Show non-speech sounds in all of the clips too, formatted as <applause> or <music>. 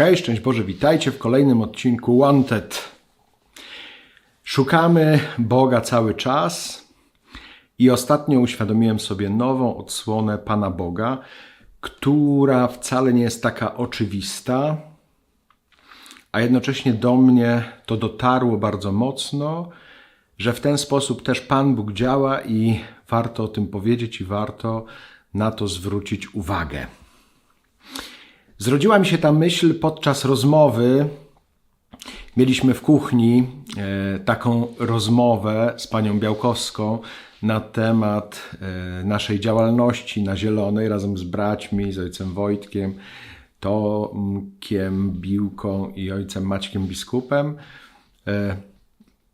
Hej, szczęść Boże, witajcie w kolejnym odcinku Wanted. Szukamy Boga cały czas i ostatnio uświadomiłem sobie nową odsłonę Pana Boga, która wcale nie jest taka oczywista, a jednocześnie do mnie to dotarło bardzo mocno, że w ten sposób też Pan Bóg działa i warto o tym powiedzieć i warto na to zwrócić uwagę. Zrodziła mi się ta myśl podczas rozmowy. Mieliśmy w kuchni e, taką rozmowę z panią Białkowską na temat e, naszej działalności na Zielonej razem z braćmi, z ojcem Wojtkiem, Tomkiem Biłką i ojcem Maćkiem Biskupem, e,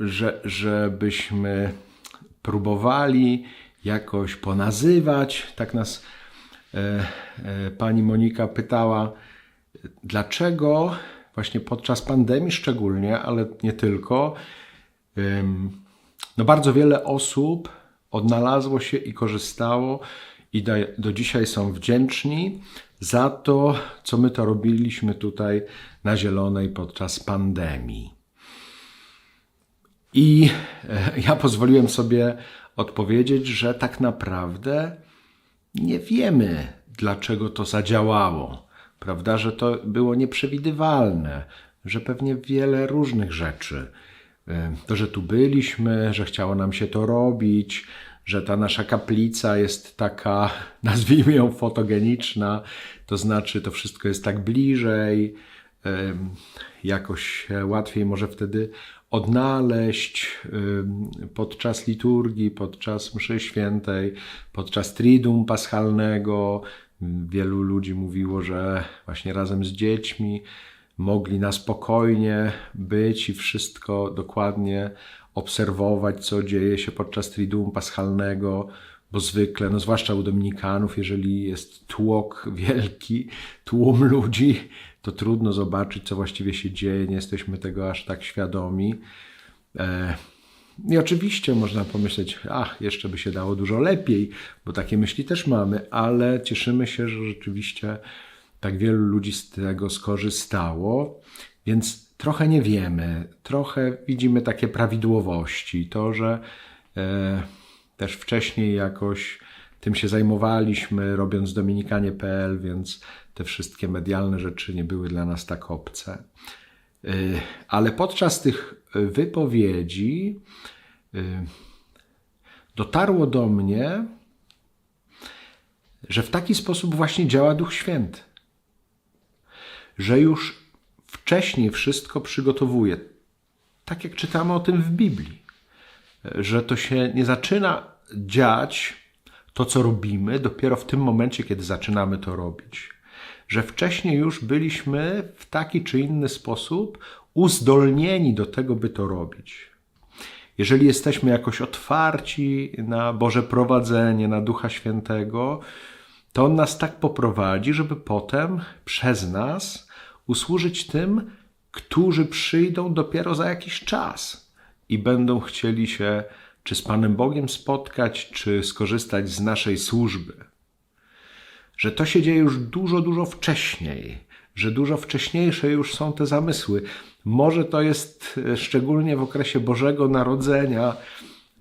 że, żebyśmy próbowali jakoś ponazywać, tak nas pani Monika pytała, dlaczego właśnie podczas pandemii szczególnie, ale nie tylko, no bardzo wiele osób odnalazło się i korzystało i do, do dzisiaj są wdzięczni za to, co my to robiliśmy tutaj na Zielonej podczas pandemii. I e, ja pozwoliłem sobie odpowiedzieć, że tak naprawdę nie wiemy, dlaczego to zadziałało. Prawda, że to było nieprzewidywalne, że pewnie wiele różnych rzeczy. E, To, że tu byliśmy, że chciało nam się to robić, że ta nasza kaplica jest taka, <laughs> nazwijmy ją fotogeniczna, to znaczy to wszystko jest tak bliżej, em, jakoś łatwiej może wtedy odnaleźć podczas liturgii, podczas mszy świętej, podczas triduum paschalnego. Wielu ludzi mówiło, że właśnie razem z dziećmi mogli na spokojnie być i wszystko dokładnie obserwować, co dzieje się podczas triduum paschalnego, bo zwykle, no zwłaszcza u dominikanów, jeżeli jest tłok wielki, tłum ludzi, to trudno zobaczyć, co właściwie się dzieje, nie jesteśmy tego aż tak świadomi. E, I oczywiście można pomyśleć, ach, jeszcze by się dało dużo lepiej, bo takie myśli też mamy, ale cieszymy się, że rzeczywiście tak wielu ludzi z tego skorzystało, więc trochę nie wiemy, trochę widzimy takie prawidłowości. To, że e, też wcześniej jakoś tym się zajmowaliśmy, robiąc Dominikanie.pl, więc te wszystkie medialne rzeczy nie były dla nas tak obce. E, ale podczas tych wypowiedzi e, dotarło do mnie, że w taki sposób właśnie działa Duch Święty. Że już wcześniej wszystko przygotowuje. Tak jak czytamy o tym w Biblii. Że to się nie zaczyna dziać to, co robimy, dopiero w tym momencie, kiedy zaczynamy to robić. Że wcześniej już byliśmy w taki czy inny sposób uzdolnieni do tego, by to robić. Jeżeli jesteśmy jakoś otwarci na Boże prowadzenie, na Ducha Świętego, to On nas tak poprowadzi, żeby potem przez nas usłużyć tym, którzy przyjdą dopiero za jakiś czas i będą chcieli się czy z Panem Bogiem spotkać, czy skorzystać z naszej służby. Że to się dzieje już dużo, dużo wcześniej, że dużo wcześniejsze już są te zamysły. Może to jest e, szczególnie w okresie Bożego Narodzenia,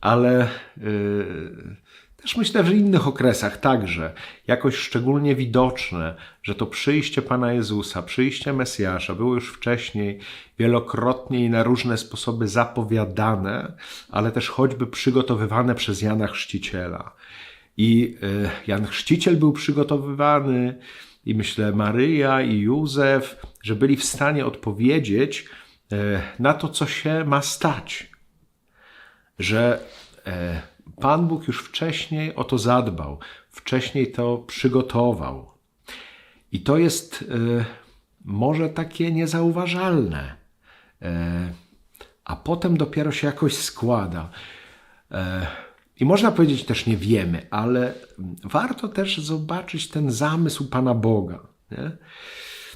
ale yy, też myślę, że w innych okresach także jakoś szczególnie widoczne, że to przyjście Pana Jezusa, przyjście Mesjasza było już wcześniej wielokrotnie i na różne sposoby zapowiadane, ale też choćby przygotowywane przez Jana Chrzciciela. I y, Jan Chrzciciel był przygotowywany, i myślę Maryja i Józef, że byli w stanie odpowiedzieć y, na to, co się ma stać. Że e, Pan Bóg już wcześniej o to zadbał, wcześniej to przygotował. I to jest e, może takie niezauważalne, e, a potem dopiero się jakoś składa. E, I można powiedzieć też nie wiemy, ale warto też zobaczyć ten zamysł Pana Boga. Nie?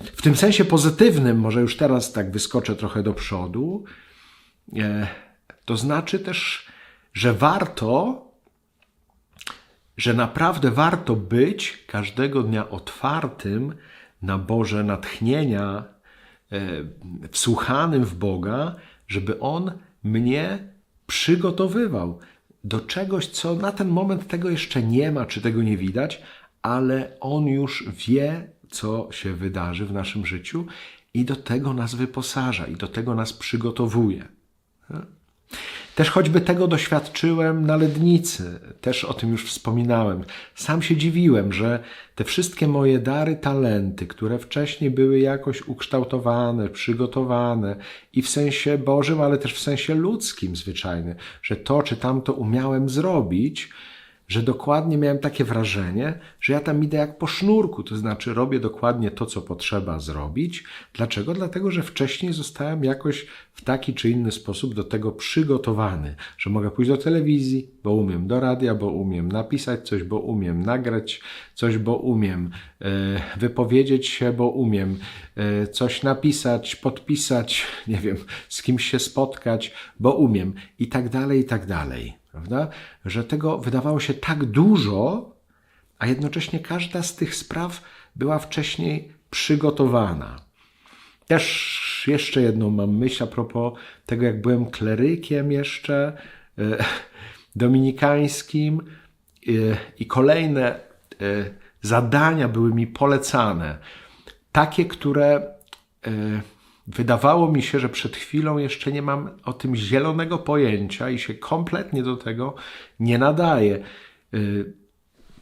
W tym sensie pozytywnym, może już teraz tak wyskoczę trochę do przodu, to znaczy też, że warto, że naprawdę warto być każdego dnia otwartym na Boże natchnienia, wsłuchanym w Boga, żeby On mnie przygotowywał do czegoś, co na ten moment tego jeszcze nie ma, czy tego nie widać, ale On już wie, co się wydarzy w naszym życiu i do tego nas wyposaża, i do tego nas przygotowuje. Też choćby tego doświadczyłem na lednicy, też o tym już wspominałem. Sam się dziwiłem, że te wszystkie moje dary, talenty, które wcześniej były jakoś ukształtowane, przygotowane i w sensie Bożym, ale też w sensie ludzkim zwyczajnym, że to czy tamto umiałem zrobić, że dokładnie miałem takie wrażenie, że ja tam idę jak po sznurku, to znaczy robię dokładnie to, co potrzeba zrobić. Dlaczego? Dlatego, że wcześniej zostałem jakoś w taki czy inny sposób do tego przygotowany, że mogę pójść do telewizji, bo umiem, do radia, bo umiem napisać coś, bo umiem nagrać coś, bo umiem e, wypowiedzieć się, bo umiem e, coś napisać, podpisać, <laughs> nie wiem, z kimś się spotkać, bo umiem i tak dalej, i tak dalej prawda? Że tego wydawało się tak dużo, a jednocześnie każda z tych spraw była wcześniej przygotowana. Też jeszcze jedną mam myśl a propos tego, jak byłem klerykiem jeszcze e, dominikańskim e, i kolejne e, zadania były mi polecane. Takie, które Wydawało mi się, że przed chwilą jeszcze nie mam o tym zielonego pojęcia i się kompletnie do tego nie nadaje. Y,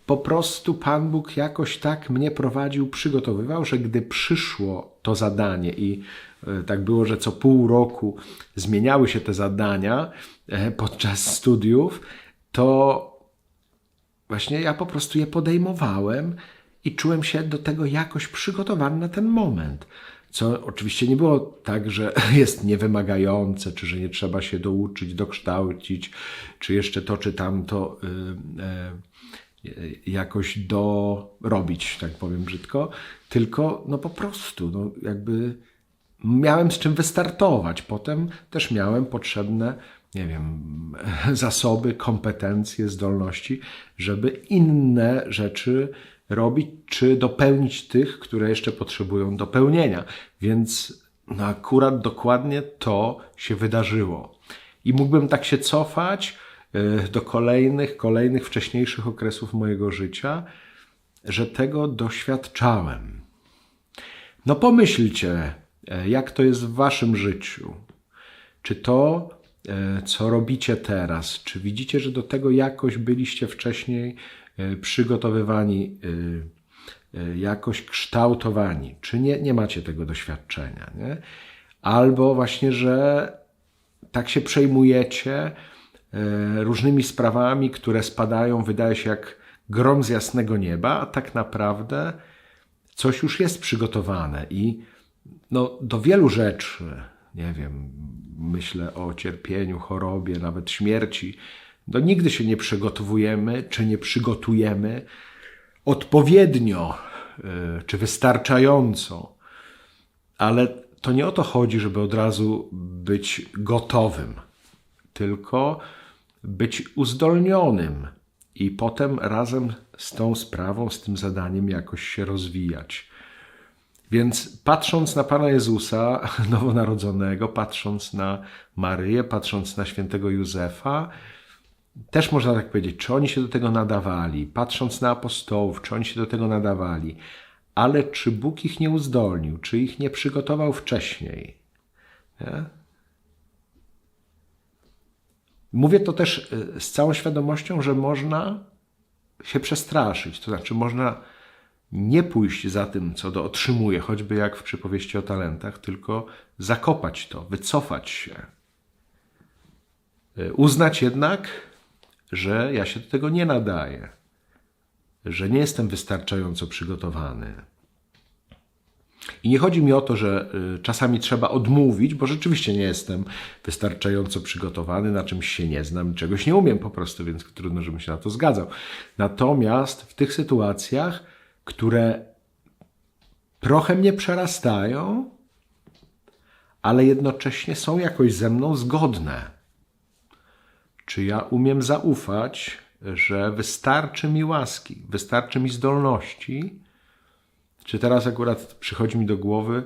po prostu Pan Bóg jakoś tak mnie prowadził, przygotowywał, że gdy przyszło to zadanie i y, tak było, że co pół roku zmieniały się te zadania e, podczas studiów, to właśnie ja po prostu je podejmowałem i czułem się do tego jakoś przygotowany na ten moment. Co oczywiście nie było tak, że <laughs> jest niewymagające, czy że nie trzeba się douczyć, dokształcić, czy jeszcze to, czy tamto y, y, jakoś dorobić, tak powiem brzydko, tylko no po prostu, no jakby miałem z czym wystartować. Potem też miałem potrzebne, nie wiem, <laughs> zasoby, kompetencje, zdolności, żeby inne rzeczy robić, czy dopełnić tych, które jeszcze potrzebują dopełnienia. Więc no akurat dokładnie to się wydarzyło. I mógłbym tak się cofać e, do kolejnych, kolejnych wcześniejszych okresów mojego życia, że tego doświadczałem. No pomyślcie, e, jak to jest w waszym życiu. Czy to, e, co robicie teraz, czy widzicie, że do tego jakoś byliście wcześniej przygotowywani, e, e, jakoś kształtowani, czy nie, nie macie tego doświadczenia, nie? Albo właśnie, że tak się przejmujecie różnymi sprawami, które spadają, wydaje się jak grom z jasnego nieba, a tak naprawdę coś już jest przygotowane i no, do wielu rzeczy, nie wiem, myślę o cierpieniu, chorobie, nawet śmierci, no nigdy się nie przygotowujemy, czy nie przygotujemy odpowiednio, e, czy wystarczająco. Ale to nie o to chodzi, żeby od razu być gotowym, tylko być uzdolnionym i potem razem z tą sprawą, z tym zadaniem jakoś się rozwijać. Więc patrząc na Pana Jezusa <laughs> nowonarodzonego, patrząc na Maryję, patrząc na świętego Józefa, też można tak powiedzieć, czy oni się do tego nadawali, patrząc na apostołów, czy oni się do tego nadawali, ale czy Bóg ich nie uzdolnił, czy ich nie przygotował wcześniej. Nie? Mówię to też y, z całą świadomością, że można się przestraszyć, to znaczy można nie pójść za tym, co do otrzymuje, choćby jak w przypowieści o talentach, tylko zakopać to, wycofać się. Y, uznać jednak, że ja się do tego nie nadaję, że nie jestem wystarczająco przygotowany. I nie chodzi mi o to, że y, czasami trzeba odmówić, bo rzeczywiście nie jestem wystarczająco przygotowany, na czymś się nie znam, czegoś nie umiem po prostu, więc trudno, żebym się na to zgadzał. Natomiast w tych sytuacjach, które trochę mnie przerastają, ale jednocześnie są jakoś ze mną zgodne, czy ja umiem zaufać, że wystarczy mi łaski, wystarczy mi zdolności? Czy teraz akurat przychodzi mi do głowy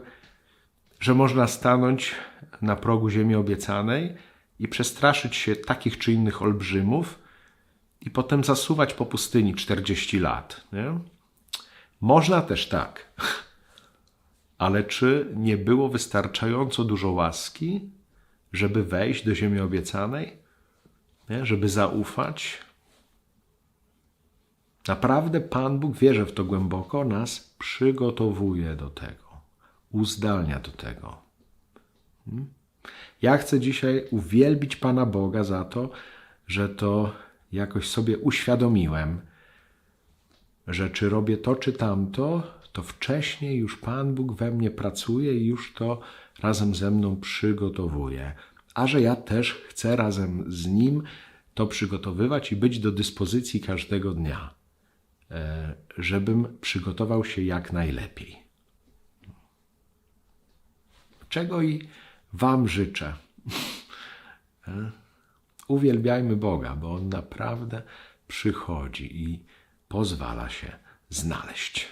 że można stanąć na progu ziemi obiecanej i przestraszyć się takich czy innych olbrzymów i potem zasuwać po pustyni 40 lat. Nie? Można też tak. Ale czy nie było wystarczająco dużo łaski, żeby wejść do ziemi obiecanej? Nie? Żeby zaufać? Naprawdę Pan Bóg, wierzę w to głęboko, nas przygotowuje do tego, uzdalnia do tego. Hmm? Ja chcę dzisiaj uwielbić Pana Boga za to, że to jakoś sobie uświadomiłem, że czy robię to czy tamto, to wcześniej już Pan Bóg we mnie pracuje i już to razem ze mną przygotowuje. A że ja też chcę razem z Nim to przygotowywać i być do dyspozycji każdego dnia, e, żebym przygotował się jak najlepiej. Czego i Wam życzę. <laughs> E, Uwielbiajmy Boga, bo On naprawdę przychodzi i pozwala się znaleźć.